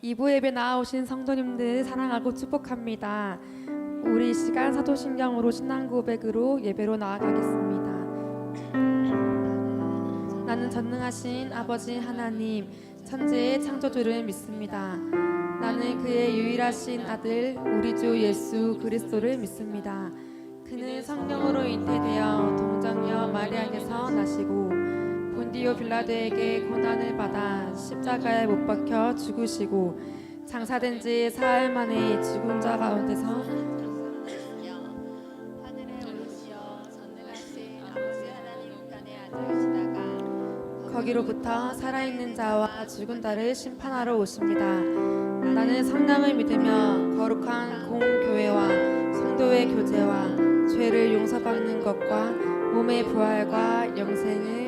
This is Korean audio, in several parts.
이부 예배 나오신 성도님들 사랑하고 축복합니다. 우리 이 시간 사도신경으로 신앙 고백으로 예배로 나아가겠습니다. 나는 전능하신 아버지 하나님 천지의 창조주를 믿습니다. 나는 그의 유일하신 아들 우리 주 예수 그리스도를 믿습니다. 그는 성령으로 잉태되어 동정녀 마리아에게서 나시고 본디오 빌라도에게 고난을 받아 십자가에 못 박혀 죽으시고 장사된 지 사흘 만에 죽은 자 가운데서 거기로부터 살아있는 자와 죽은 자를 심판하러 오십니다. 나는 성령을 믿으며 거룩한 공교회와 성도의 교제와 죄를 용서받는 것과 몸의 부활과 영생을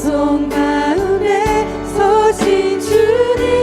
찬송 가운데 서신 주님